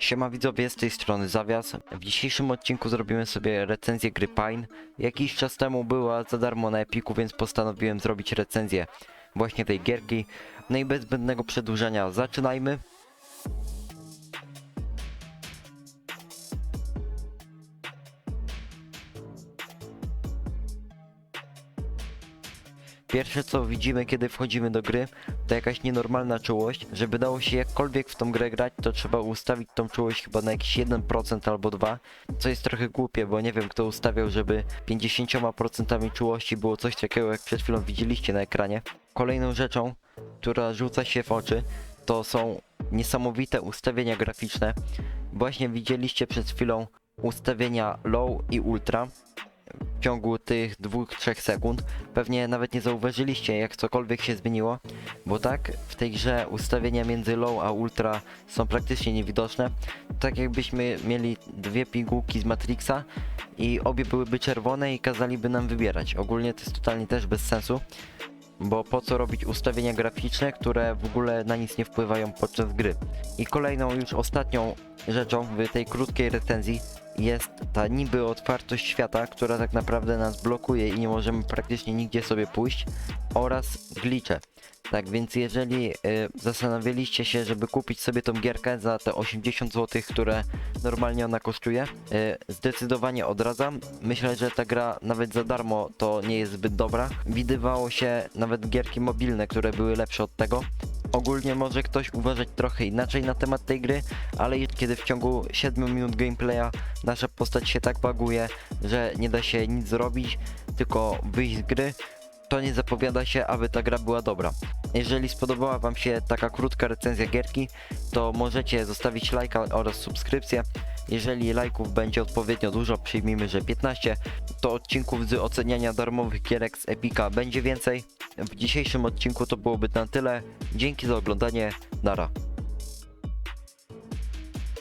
Siema widzowie, z tej strony Zawias. W dzisiejszym odcinku zrobimy sobie recenzję gry Pine. Jakiś czas temu była za darmo na Epiku, więc postanowiłem zrobić recenzję właśnie tej gierki. No i bez zbędnego przedłużania zaczynajmy. Pierwsze co widzimy kiedy wchodzimy do gry to jakaś nienormalna czułość. Żeby dało się jakkolwiek w tą grę grać to trzeba ustawić tą czułość chyba na jakiś 1% albo 2 co jest trochę głupie, bo nie wiem kto ustawiał, żeby 50% czułości było coś takiego jak przed chwilą widzieliście na ekranie. Kolejną rzeczą, która rzuca się w oczy to są niesamowite ustawienia graficzne. Właśnie widzieliście przed chwilą ustawienia low i ultra w ciągu tych 2-3 sekund. Pewnie nawet nie zauważyliście jak cokolwiek się zmieniło, bo tak w tej grze ustawienia między low a ultra są praktycznie niewidoczne. Tak jakbyśmy mieli dwie pigułki z Matrixa i obie byłyby czerwone i kazaliby nam wybierać. Ogólnie to jest totalnie też bez sensu. Bo po co robić ustawienia graficzne, które w ogóle na nic nie wpływają podczas gry. I kolejną już ostatnią rzeczą w tej krótkiej recenzji jest ta niby otwartość świata, która tak naprawdę nas blokuje i nie możemy praktycznie nigdzie sobie pójść oraz glitche. Tak więc jeżeli y, zastanawialiście się, żeby kupić sobie tą gierkę za te 80 zł, które normalnie ona kosztuje, y, zdecydowanie odradzam. Myślę, że ta gra nawet za darmo to nie jest zbyt dobra. Widywało się nawet gierki mobilne, które były lepsze od tego. Ogólnie może ktoś uważać trochę inaczej na temat tej gry, ale kiedy w ciągu 7 minut gameplaya nasza postać się tak baguje, że nie da się nic zrobić, tylko wyjść z gry, to nie zapowiada się, aby ta gra była dobra. Jeżeli spodobała Wam się taka krótka recenzja gierki, to możecie zostawić lajka oraz subskrypcję. Jeżeli lajków będzie odpowiednio dużo, przyjmijmy, że 15, to odcinków z oceniania darmowych gierek z Epika będzie więcej. W dzisiejszym odcinku to byłoby na tyle. Dzięki za oglądanie. Nara.